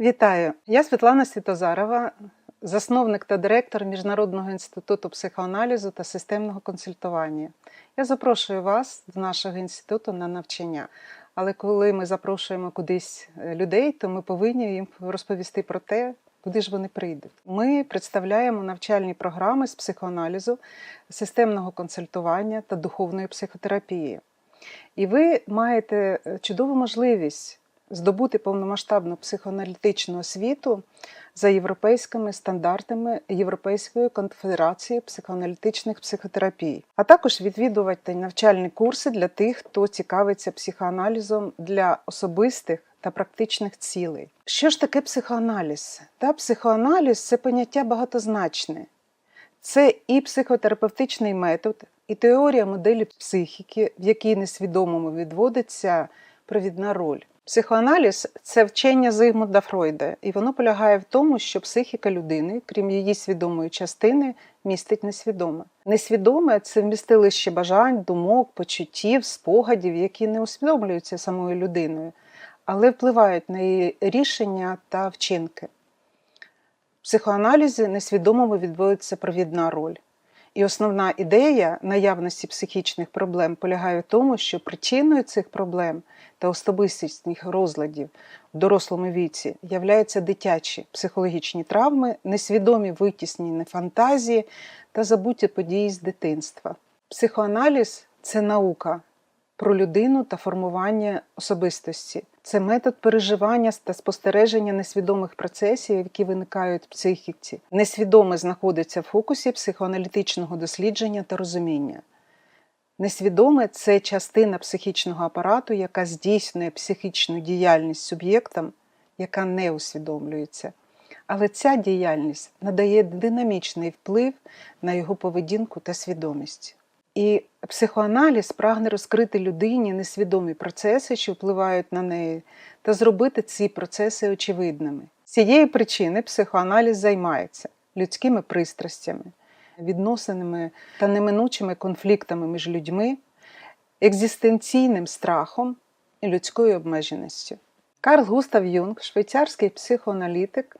Вітаю! Я Світлана Світозарова, засновник та директор Міжнародного інституту психоаналізу та системного консультування. Я запрошую вас до нашого інституту на навчання. Але коли ми запрошуємо кудись е, людей, то ми повинні їм розповісти про те, куди ж вони прийдуть. Ми представляємо навчальні програми з психоаналізу, системного консультування та духовної психотерапії. І ви маєте е, чудову можливість здобути повномасштабну психоаналітичну освіту за європейськими стандартами Європейської конфедерації психоаналітичних психотерапій, а також відвідувати навчальні курси для тих, хто цікавиться психоаналізом для особистих та практичних цілей. Що ж таке психоаналіз? Та психоаналіз це поняття багатозначне. Це і психотерапевтичний метод, і теорія моделі психіки, в якій несвідомому відводиться провідна роль. Психоаналіз це вчення Зигмунда Фройда, і воно полягає в тому, що психіка людини, крім її свідомої частини, містить несвідоме. Несвідоме це вмістилище бажань, думок, почуттів, спогадів, які не усвідомлюються самою людиною, але впливають на її рішення та вчинки. В психоаналізі несвідомому відводиться провідна роль. І основна ідея наявності психічних проблем полягає в тому, що причиною цих проблем та особистісних розладів в дорослому віці являються дитячі психологічні травми, несвідомі витіснені фантазії та забуті події з дитинства. Психоаналіз це наука про людину та формування особистості. Це метод переживання та спостереження несвідомих процесів, які виникають в психіці. Несвідоме знаходиться в фокусі психоаналітичного дослідження та розуміння. Несвідоме це частина психічного апарату, яка здійснює психічну діяльність суб'єктам, яка не усвідомлюється. Але ця діяльність надає динамічний вплив на його поведінку та свідомість. І психоаналіз прагне розкрити людині несвідомі процеси, що впливають на неї, та зробити ці процеси очевидними. З цієї причини психоаналіз займається людськими пристрастями, відносинами та неминучими конфліктами між людьми, екзистенційним страхом і людською обмеженістю. Карл Густав Юнг, швейцарський психоаналітик,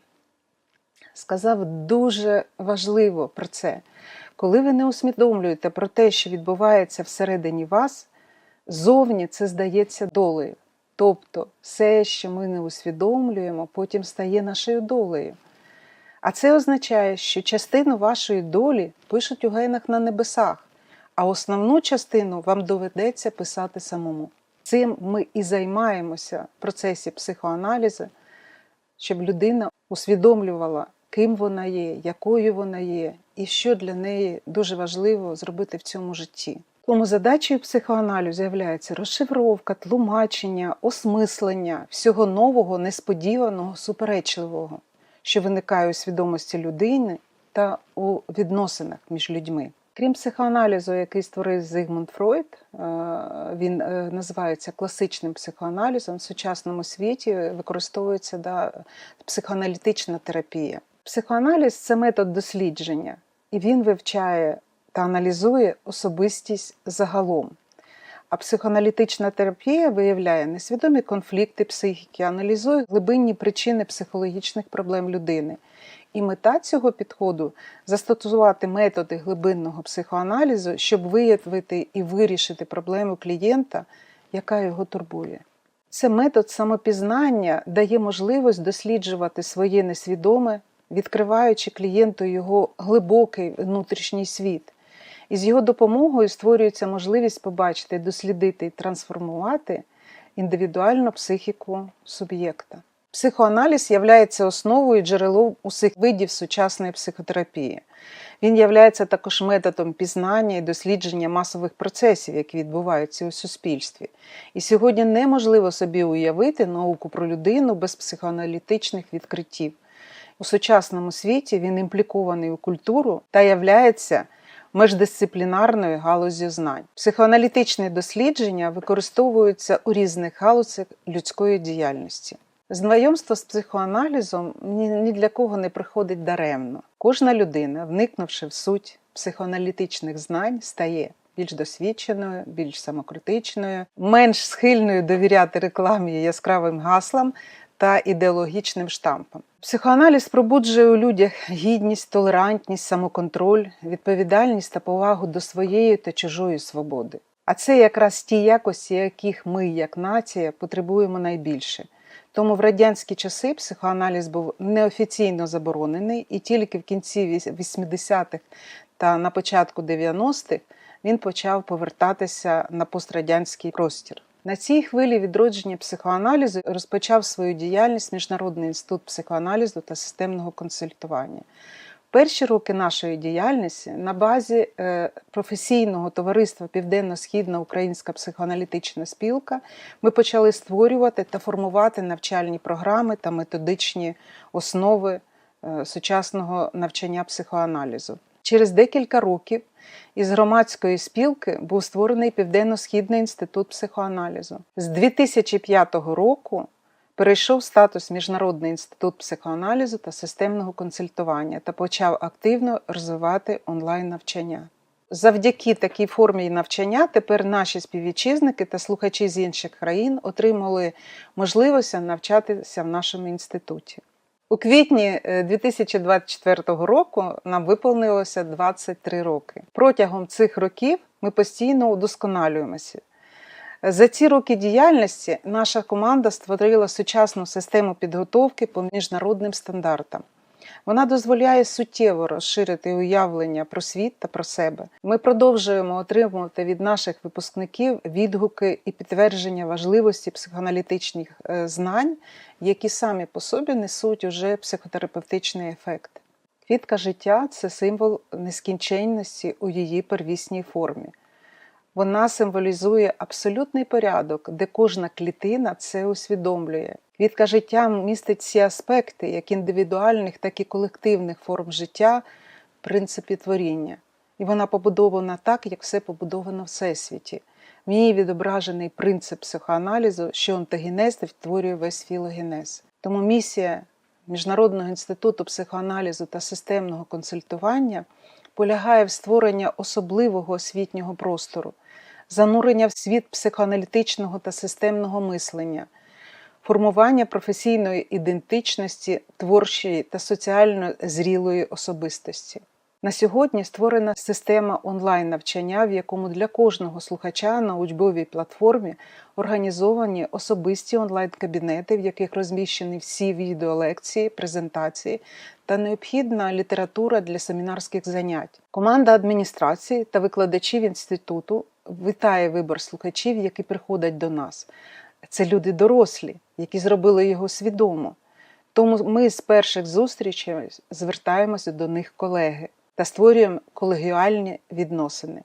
сказав дуже важливо про це. Коли ви не усвідомлюєте про те, що відбувається всередині вас, зовні це здається долею. Тобто все, що ми не усвідомлюємо, потім стає нашою долею. А це означає, що частину вашої долі пишуть у генах на небесах, а основну частину вам доведеться писати самому. Цим ми і займаємося в процесі психоаналізу, щоб людина усвідомлювала, ким вона є, якою вона є, і що для неї дуже важливо зробити в цьому житті. Тому задачею психоаналізу є розшифровка, тлумачення, осмислення всього нового, несподіваного, суперечливого, що виникає у свідомості людини та у відносинах між людьми. Крім психоаналізу, який створив Зигмунд Фройд, е, він е, називається класичним психоаналізом в сучасному світі використовується да, психоаналітична терапія. Психоаналіз це метод дослідження, і він вивчає та аналізує особистість загалом. А психоаналітична терапія виявляє несвідомі конфлікти психіки, аналізує глибинні причини психологічних проблем людини. І мета цього підходу застосувати методи глибинного психоаналізу, щоб виявити і вирішити проблему клієнта, яка його турбує. Це метод самопізнання дає можливість досліджувати своє несвідоме, відкриваючи клієнту його глибокий внутрішній світ. І з його допомогою створюється можливість побачити, дослідити і трансформувати індивідуальну психіку суб'єкта. Психоаналіз є основою і джерелом усіх видів сучасної психотерапії. Він є також методом пізнання і дослідження масових процесів, які відбуваються у суспільстві. І сьогодні неможливо собі уявити науку про людину без психоаналітичних відкриттів. У сучасному світі він імплікований у культуру та являється междисциплінарною галузю знань. Психоаналітичні дослідження використовуються у різних галузях людської діяльності. Знайомство з психоаналізом ні, для кого не приходить даремно. Кожна людина, вникнувши в суть психоаналітичних знань, стає більш досвідченою, більш самокритичною, менш схильною довіряти рекламі яскравим гаслам та ідеологічним штампам. Психоаналіз пробуджує у людях гідність, толерантність, самоконтроль, відповідальність та повагу до своєї та чужої свободи. А це якраз ті якості, яких ми, як нація, потребуємо найбільше. Тому в радянські часи психоаналіз був неофіційно заборонений, і тільки в кінці 80-х та на початку 90-х він почав повертатися на пострадянський простір. На цій хвилі відродження психоаналізу розпочав свою діяльність Міжнародний інститут психоаналізу та системного консультування. Перші роки нашої діяльності на базі е, професійного товариства Південно-Східна Українська психоаналітична спілка ми почали створювати та формувати навчальні програми та методичні основи е, сучасного навчання психоаналізу. Через декілька років із громадської спілки був створений Південно-Східний інститут психоаналізу. З 2005 року перейшов статус Міжнародний інститут психоаналізу та системного консультування та почав активно розвивати онлайн-навчання. Завдяки такій формі навчання тепер наші співвітчизники та слухачі з інших країн отримали можливість навчатися в нашому інституті. У квітні 2024 року нам виповнилося 23 роки. Протягом цих років ми постійно удосконалюємося. За ці роки діяльності наша команда створила сучасну систему підготовки по міжнародним стандартам. Вона дозволяє суттєво розширити уявлення про світ та про себе. Ми продовжуємо отримувати від наших випускників відгуки і підтвердження важливості психоаналітичних е, знань, які самі по собі несуть уже психотерапевтичний ефект. Квітка життя це символ нескінченності у її первісній формі. Вона символізує абсолютний порядок, де кожна клітина це усвідомлює. Квітка життя містить всі аспекти, як індивідуальних, так і колективних форм життя в принципі творіння. І вона побудована так, як все побудовано в всесвіті. В ній відображений принцип психоаналізу, що онтогенез відтворює весь філогенез. Тому місія Міжнародного інституту психоаналізу та системного консультування полягає в створенні особливого освітнього простору, занурення в світ психоаналітичного та системного мислення, формування професійної ідентичності, творчої та соціально зрілої особистості. На сьогодні створена система онлайн-навчання, в якому для кожного слухача на учбовій платформі організовані особисті онлайн-кабінети, в яких розміщені всі відеолекції, презентації та необхідна література для семінарських занять. Команда адміністрації та викладачів інституту вітає вибор слухачів, які приходять до нас. Це люди дорослі, які зробили його свідомо. Тому ми з перших зустрічей звертаємося до них колеги та створюємо колегіальні відносини.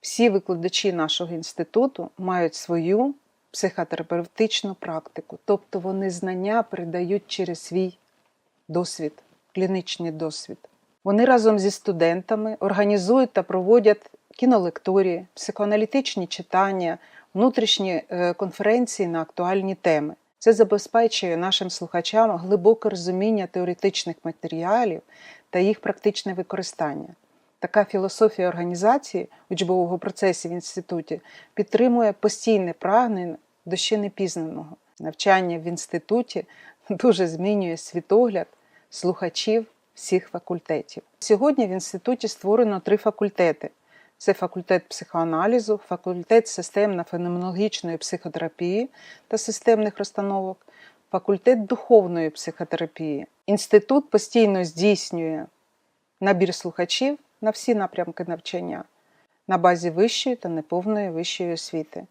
Всі викладачі нашого інституту мають свою психотерапевтичну практику, тобто вони знання передають через свій досвід, клінічний досвід. Вони разом зі студентами організують та проводять кінолекторії, психоаналітичні читання, внутрішні е, конференції на актуальні теми. Це забезпечує нашим слухачам глибоке розуміння теоретичних матеріалів та їх практичне використання. Така філософія організації учбового процесу в інституті підтримує постійне прагнення до ще непізнаного. Навчання в інституті дуже змінює світогляд слухачів всіх факультетів. Сьогодні в інституті створено три факультети: це факультет психоаналізу, факультет системно-феноменологічної психотерапії та системних розстановок, факультет духовної психотерапії. Інститут постійно здійснює набір слухачів на всі напрямки навчання на базі вищої та неповної вищої освіти.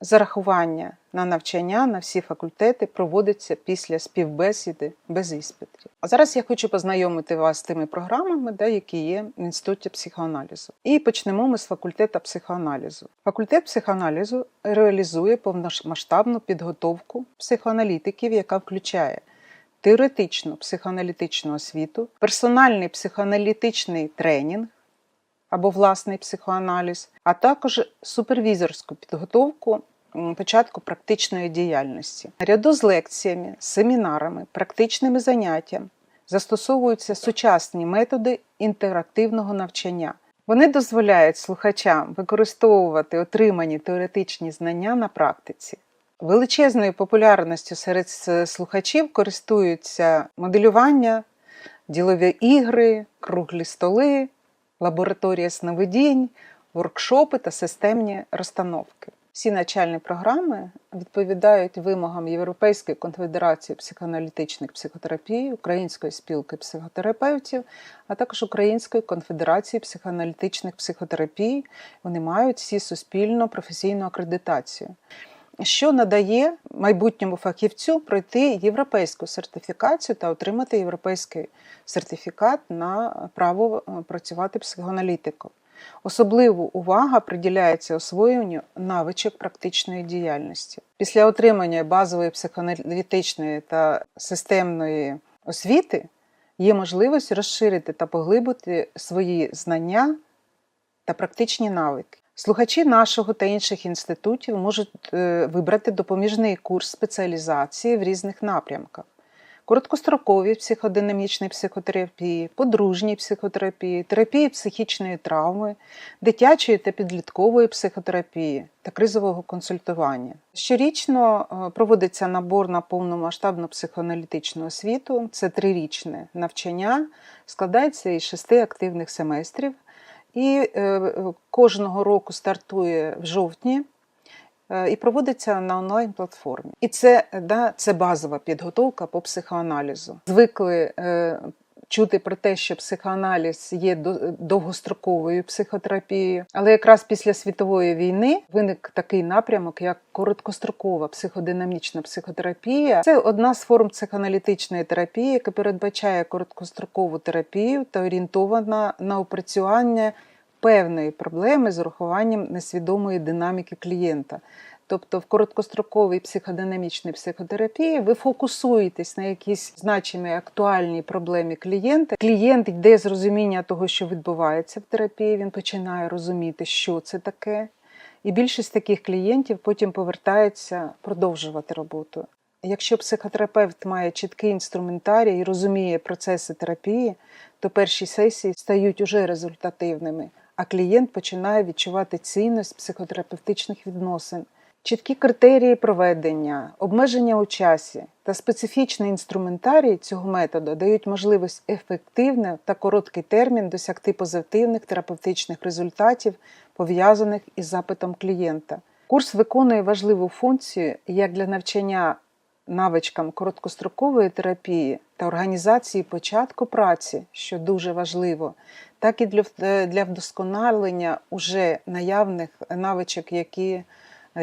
Зарахування на навчання на всі факультети проводиться після співбесіди без іспитів. А зараз я хочу познайомити вас з тими програмами, де, які є в інституті психоаналізу. І почнемо ми з факультету психоаналізу. Факультет психоаналізу реалізує повномасштабну підготовку психоаналітиків, яка включає теоретичну психоаналітичну освіту, персональний психоаналітичний тренінг або власний психоаналіз, а також супервізорську підготовку початку практичної діяльності. Наряду з лекціями, семінарами, практичними заняттями застосовуються сучасні методи інтерактивного навчання. Вони дозволяють слухачам використовувати отримані теоретичні знання на практиці. Величезною популярністю серед слухачів користуються моделювання, ділові ігри, круглі столи, лабораторія сновидінь, воркшопи та системні розстановки. Всі навчальні програми відповідають вимогам Європейської конфедерації психоаналітичних психотерапій, Української спілки психотерапевтів, а також Української конфедерації психоаналітичних психотерапій. Вони мають всі суспільно професійну акредитацію що надає майбутньому фахівцю пройти європейську сертифікацію та отримати європейський сертифікат на право е, працювати психоаналітиком. Особливу увага приділяється освоєнню навичок практичної діяльності. Після отримання базової психоаналітичної та системної освіти є можливість розширити та поглибити свої знання та практичні навики. Слухачі нашого та інших інститутів можуть е, вибрати допоміжний курс спеціалізації в різних напрямках: короткостроковій психодинамічної психотерапії, подружній психотерапії, терапії психічної травми, дитячої та підліткової психотерапії та кризового консультування. Щорічно е, проводиться набор на повномасштабну психоаналітичну освіту. Це трирічне навчання, складається із шести активних семестрів і е, кожного року стартує в жовтні е, і проводиться на онлайн-платформі. І це, да, це базова підготовка по психоаналізу. Звикли е, чути про те, що психоаналіз є до- довгостроковою психотерапією, але якраз після світової війни виник такий напрямок, як короткострокова психодинамічна психотерапія. Це одна з форм психоаналітичної терапії, яка передбачає короткострокову терапію та орієнтована на опрацювання певної проблеми з урахуванням несвідомої динаміки клієнта. Тобто в короткостроковій психодинамічній психотерапії ви фокусуєтесь на якійсь значимій актуальній проблемі клієнта. Клієнт йде з розуміння того, що відбувається в терапії, він починає розуміти, що це таке. І більшість таких клієнтів потім повертається продовжувати роботу. Якщо психотерапевт має чіткий інструментарій і розуміє процеси терапії, то перші сесії стають уже результативними, а клієнт починає відчувати цінність психотерапевтичних відносин. Чіткі критерії проведення, обмеження у часі та специфічний інструментарій цього методу дають можливість ефективно та короткий термін досягти позитивних терапевтичних результатів, пов'язаних із запитом клієнта. Курс виконує важливу функцію як для навчання навичкам короткострокової терапії та організації початку праці, що дуже важливо, так і для, вдосконалення уже наявних навичок, які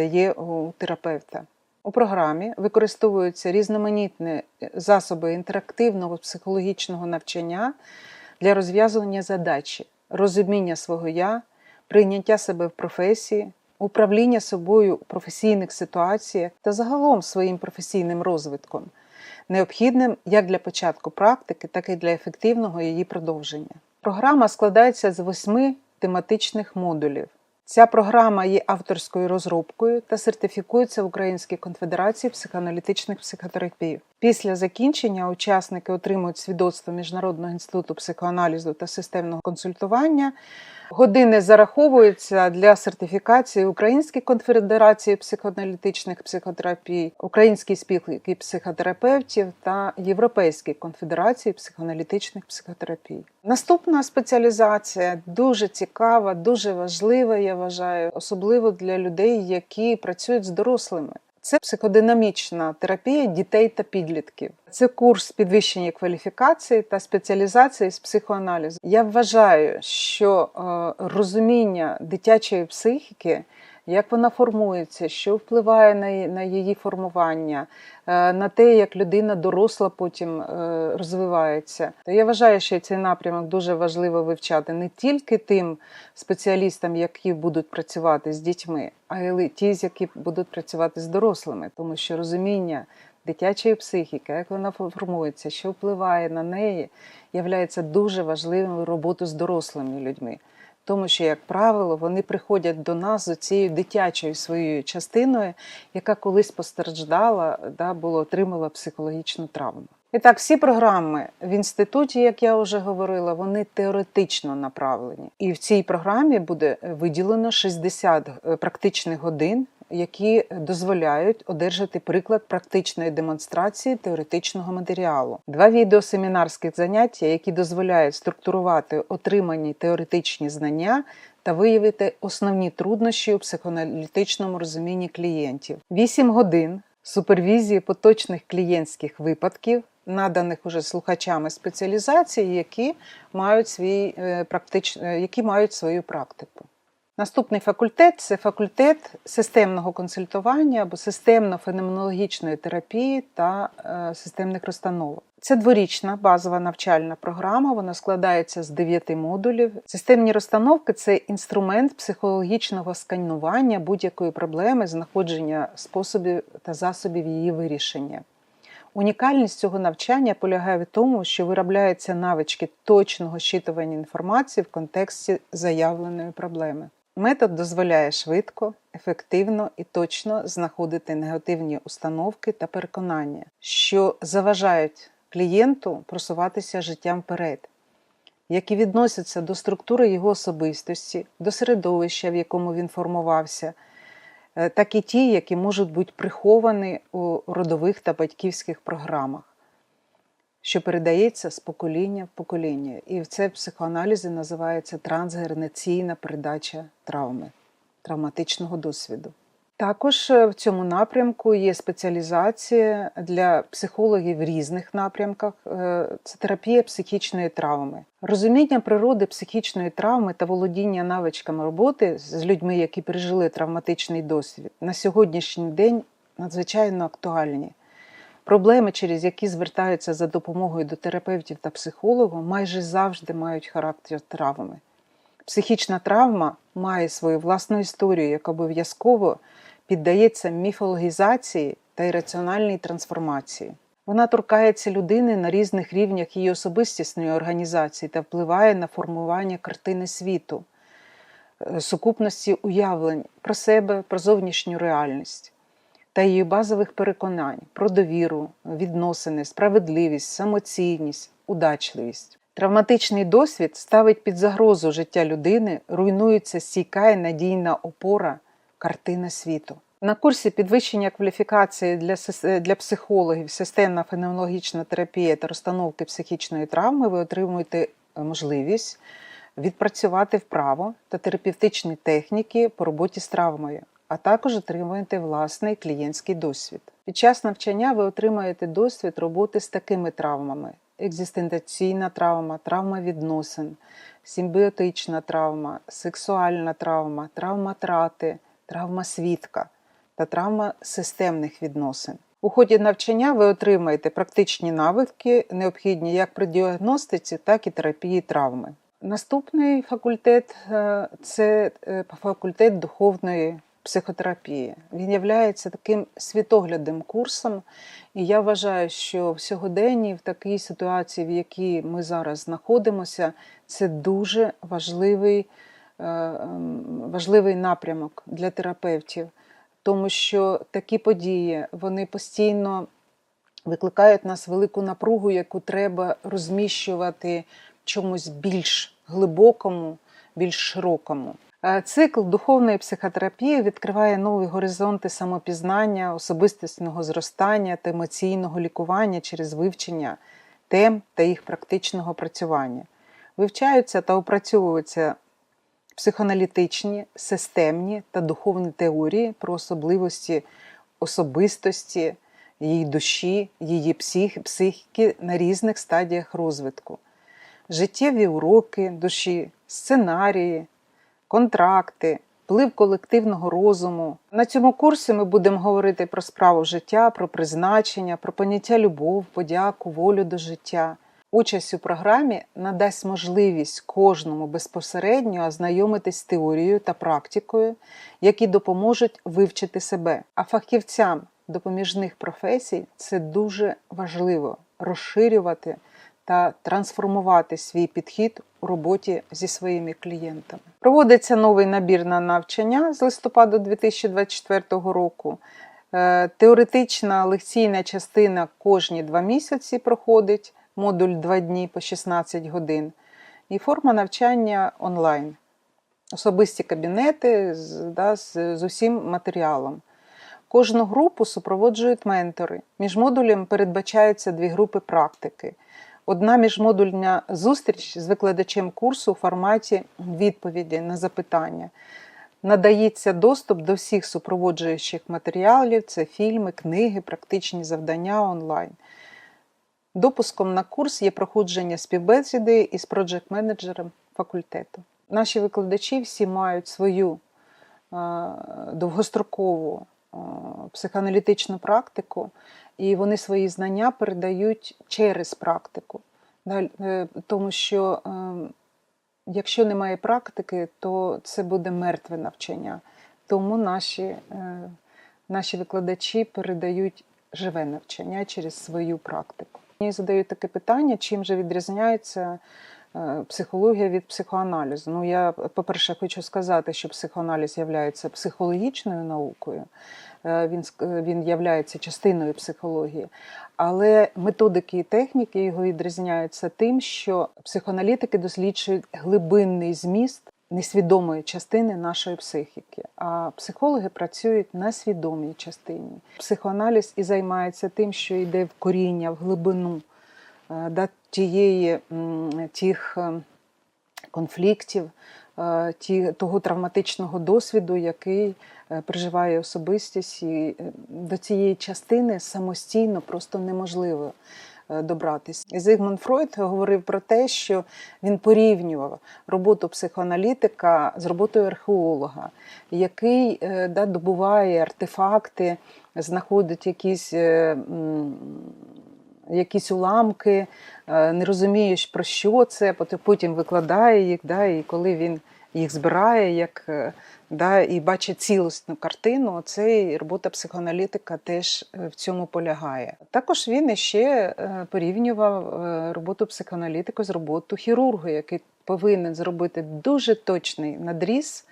є у терапевта. У програмі використовуються різноманітні засоби інтерактивного психологічного навчання для розв'язування задачі, розуміння свого я, прийняття себе в професії, управління собою у професійних ситуаціях та загалом своїм професійним розвитком, необхідним як для початку практики, так і для ефективного її продовження. Програма складається з восьми тематичних модулів. Ця програма є авторською розробкою та сертифікується в Українській конфедерації психоаналітичних психотерапій. Після закінчення учасники отримують свідоцтво Міжнародного інституту психоаналізу та системного консультування. Години зараховуються для сертифікації Української конфедерації психоаналітичних психотерапій, Української спілки психотерапевтів та Європейської конфедерації психоаналітичних психотерапій. Наступна спеціалізація дуже цікава, дуже важлива, вважаю, особливо для людей, які працюють з дорослими. Це психодинамічна терапія дітей та підлітків. Це курс підвищення кваліфікації та спеціалізації з психоаналізу. Я вважаю, що е, розуміння дитячої психіки, як вона формується, що впливає на, її- формування, е, на те, як людина доросла потім е, розвивається. То я вважаю, що цей напрямок дуже важливо вивчати не тільки тим спеціалістам, які будуть працювати з дітьми, а й ті, які будуть працювати з дорослими, тому що розуміння дитячої психіки, як вона формується, що впливає на неї, є дуже важливою роботою з дорослими людьми. Тому що, як правило, вони приходять до нас з цією дитячою своєю частиною, яка колись постраждала, да, було отримала психологічну травму. І так, всі програми в інституті, як я вже говорила, вони теоретично направлені. І в цій програмі буде виділено 60 практичних годин, які дозволяють одержати приклад практичної демонстрації теоретичного матеріалу. Два відеосемінарських заняття, які дозволяють структурувати отримані теоретичні знання та виявити основні труднощі у психоаналітичному розумінні клієнтів. 8 годин супервізії поточних клієнтських випадків, наданих уже слухачами спеціалізації, які мають свій е, практич... е, які мають свою практику. Наступний факультет це факультет системного консультування або системно-феноменологічної терапії та е, системних розстановок. Це дворічна базова навчальна програма. Вона складається з 9 модулів. Системні розстановки це інструмент психологічного сканування будь-якої проблеми, знаходження способів та засобів її вирішення. Унікальність цього навчання полягає в тому, що виробляються навички точного щитування інформації в контексті заявленої проблеми. Метод дозволяє швидко, ефективно і точно знаходити негативні установки та переконання, що заважають клієнту просуватися життям вперед, які відносяться до структури його особистості, до середовища, в якому він формувався, е, так і ті, які можуть бути приховані у родових та батьківських програмах, що передається з покоління в покоління. І це в психоаналізі називається трансгенераційна передача травми, травматичного досвіду. Також е, в цьому напрямку є спеціалізація для психологів в різних напрямках. Е, Це терапія психічної травми. Розуміння природи психічної травми та володіння навичками роботи з людьми, які пережили травматичний досвід, на сьогоднішній день надзвичайно актуальні. Проблеми, через які звертаються за допомогою до терапевтів та психологів, майже завжди мають характер травми. Психічна травма має свою власну історію, яка обов'язково піддається міфологізації та ірраціональній трансформації. Вона торкається людини на різних рівнях її особистісної організації та впливає на формування картини світу, е, сукупності уявлень про себе, про зовнішню реальність та її базових переконань про довіру, відносини, справедливість, самоцінність, удачливість. Травматичний досвід ставить під загрозу життя людини, руйнується стійка і надійна опора, картина світу. На курсі підвищення кваліфікації для, для психологів, системна феноменологічна терапія та розстановки психічної травми ви отримуєте можливість відпрацювати вправо та терапевтичні техніки по роботі з травмою, а також отримуєте власний клієнтський досвід. Під час навчання ви отримаєте досвід роботи з такими травмами: екзистенційна травма, травма відносин, симбіотична травма, сексуальна травма, травма трати, травма свідка та травма системних відносин. У ході навчання ви отримаєте практичні навики, необхідні як при діагностиці, так і терапії травми. Наступний факультет е, це е, факультет духовної психотерапії. Він є таким світоглядним курсом, і я вважаю, що в сьогоденні, в такій ситуації, в якій ми зараз знаходимося, це дуже важливий, е, ем, важливий напрямок для терапевтів, тому що такі події вони постійно викликають в нас велику напругу, яку треба розміщувати в чомусь більш глибокому, більш широкому. Е, Цикл духовної психотерапії відкриває нові горизонти самопізнання, особистісного зростання та емоційного лікування через вивчення тем та їх практичного працювання. Вивчаються та опрацьовуються психоаналітичні, системні та духовні теорії про особливості особистості, її душі, її псих, психіки на різних стадіях розвитку, життєві уроки душі, сценарії, контракти, вплив колективного розуму. На цьому курсі ми будемо говорити про справу життя, про призначення, про поняття любов, подяку, волю до життя. Участь у програмі надасть можливість кожному безпосередньо ознайомитись з теорією та практикою, які допоможуть вивчити себе. А фахівцям допоміжних професій це дуже важливо розширювати та трансформувати свій підхід у роботі зі своїми клієнтами. Проводиться новий набір на навчання з листопада 2024 року. Е, Теоретична лекційна частина кожні два місяці проходить, модуль 2 дні по 16 годин, і форма навчання онлайн. особисті кабінети з, да, з, з усім матеріалом. Кожну групу супроводжують ментори. Між модулями передбачаються дві групи практики. Одна міжмодульна зустріч з викладачем курсу у форматі відповіді на запитання. Надається доступ до всіх супроводжуючих матеріалів: це фільми, книги, практичні завдання онлайн. Допуском на курс є проходження співбесіди із проджект-менеджером факультету. Наші викладачі всі мають свою е, довгострокову психоаналітичну практику, і вони свої знання передають через практику. Е, Тому що е, якщо немає практики, то це буде мертве навчання. Тому наші, е, наші викладачі передають живе навчання через свою практику. Мені задають таке питання, чим же відрізняється психологія від психоаналізу. Ну, я, по-перше, хочу сказати, що психоаналіз є психологічною наукою, Е, він, ск- він є частиною психології. Але методики і техніки його відрізняються тим, що психоаналітики досліджують глибинний зміст несвідомої частини нашої психіки, а психологи працюють на свідомій частині. Психоаналіз і займається тим, що йде в коріння, в глибину е, да, тієї, тих е, конфліктів, е, ті, того травматичного досвіду, який е, переживає особистість, і е, до цієї частини самостійно просто неможливо е, добратися. Зигмунд Фройд говорив про те, що він порівнював роботу психоаналітика з роботою археолога, який е, да, добуває артефакти, знаходить якісь. Якісь уламки, е, не розумієш про що це, потім викладає їх, да, і коли він їх збирає, як, е, да, і бачить цілісну картину, це і робота психоаналітика теж е, в цьому полягає. Також він іще е, порівнював роботу психоаналітика з роботою хірурга, який повинен зробити дуже точний надріз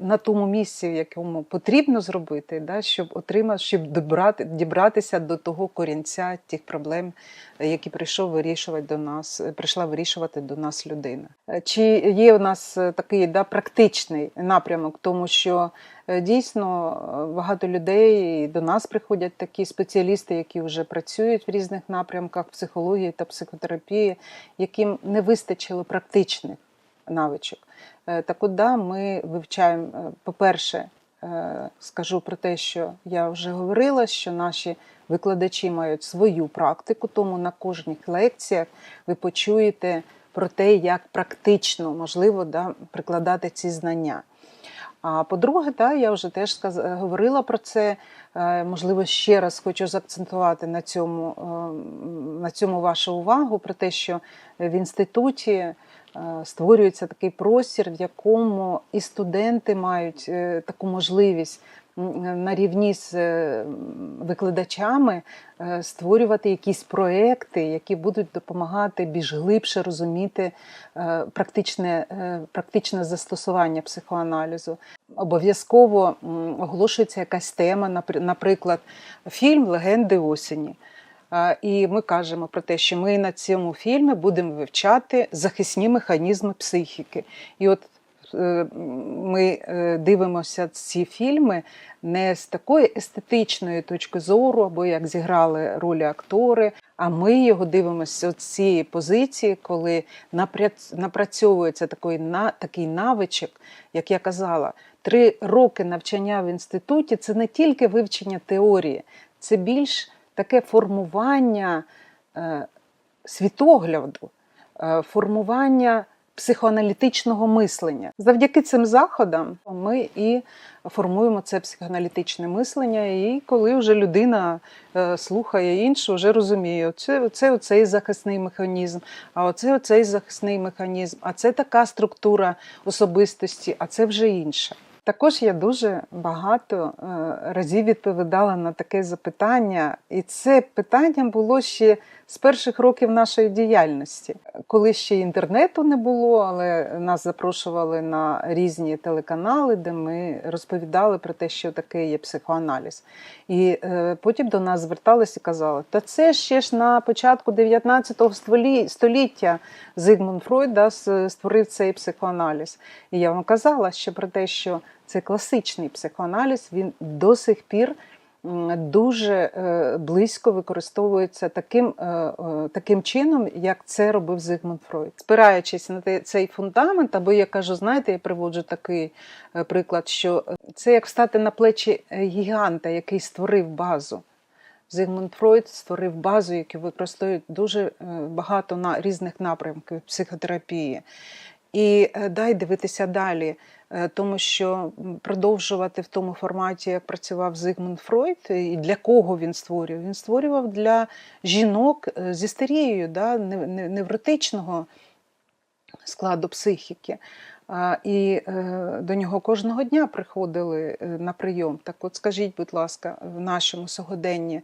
на тому місці, в якому потрібно зробити, да, щоб отримати, щоб добрати, дібратися до того корінця тих проблем, е, які прийшов вирішувати до нас, е, прийшла вирішувати до нас людина. Е, Чи є у нас е, такий да, практичний напрямок, тому що е, дійсно е, багато людей до нас приходять такі спеціалісти, які вже працюють в різних напрямках психології та психотерапії, яким не вистачило практичних навичок. Е, Так от, да, ми вивчаємо, е, по-перше, е, скажу про те, що я вже говорила, що наші викладачі мають свою практику, тому на кожних лекціях ви почуєте про те, як практично можливо да, прикладати ці знання. А по-друге, да, я вже теж сказ- говорила про це. Можливо, ще раз хочу заакцентувати на цьому, на цьому вашу увагу про те, що в інституті створюється такий простір, в якому і студенти мають е, таку можливість на рівні з е, викладачами е, створювати якісь проекти, які будуть допомагати більш глибше розуміти е, практичне, е, практичне застосування психоаналізу. Обов'язково оголошується якась тема, наприклад, фільм Легенди осені. І ми кажемо про те, що ми на цьому фільмі будемо вивчати захисні механізми психіки. І от е, ми е, дивимося ці фільми не з такої естетичної точки зору, або як зіграли ролі актори, а ми його дивимося з цієї позиції, коли напрацьовується такий, такий навичок, як я казала, три роки навчання в інституті це не тільки вивчення теорії, це більш таке формування е, світогляду, е, формування психоаналітичного мислення. Завдяки цим заходам ми і формуємо це психоаналітичне мислення. І коли вже людина е, слухає іншу, вже розуміє, оце, оце оцей захисний механізм, а оце оцей захисний механізм, а це така структура особистості, а це вже інше. Також я дуже багато е, разів відповідала на таке запитання, і це питання було ще з перших років нашої діяльності, коли ще інтернету не було, але нас запрошували на різні телеканали, де ми розповідали про те, що таке є психоаналіз. І е, потім до нас зверталися і казали: та це ще ж на початку 19 столі- століття Зигмунд Фройд да, створив цей психоаналіз. І я вам казала ще про те, що це класичний психоаналіз, він до сих пір дуже е, близько використовується таким, е, е, таким чином, як це робив Зигмунд Фройд. Спираючись на цей фундамент, або я кажу, знаєте, я приводжу такий приклад, що це як встати на плечі гіганта, який створив базу. Зигмунд Фройд створив базу, яку використовують дуже багато на різних напрямків психотерапії. І е, дай дивитися далі, е, тому що продовжувати в тому форматі, як працював Зигмунд Фройд, і для кого він створював? Він створював для жінок е, з істерією, да, нев- нев- невротичного складу психіки. І до нього кожного дня приходили на прийом. Так от скажіть, будь ласка, в нашому сьогоденні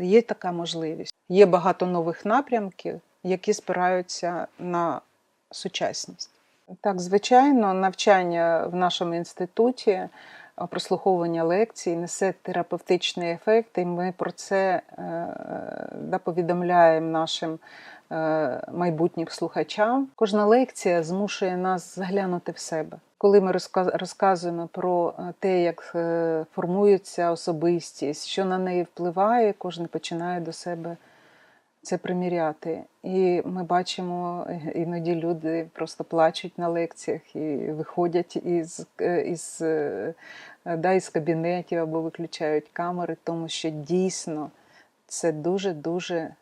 є така можливість? Є багато нових напрямків, які спираються на сучасність. Так, звичайно, навчання в нашому інституті, е, прослуховування лекцій несе терапевтичний ефект, і ми про це е, да, повідомляємо нашим е, майбутнім слухачам. Кожна лекція змушує нас заглянути в себе. Коли ми розказ- розказуємо про те, як формується особистість, що на неї впливає, кожен починає до себе це приміряти. І ми бачимо, е, іноді люди просто плачуть на лекціях і виходять із, е, із, е, да, із кабінетів або виключають камери, тому що дійсно це дуже-дуже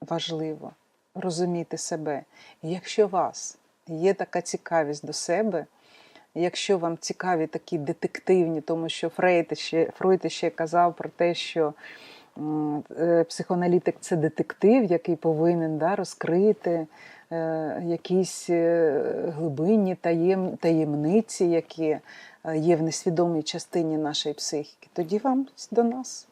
важливо розуміти себе. І якщо у вас є така цікавість до себе, якщо вам цікаві такі детективні, тому що Фрейд ще, Фройд ще казав про те, що психоаналітик це детектив, який повинен да, розкрити е, якісь е, глибинні таєм, таємниці, які е, є в несвідомій частині нашої психіки, тоді вам до нас.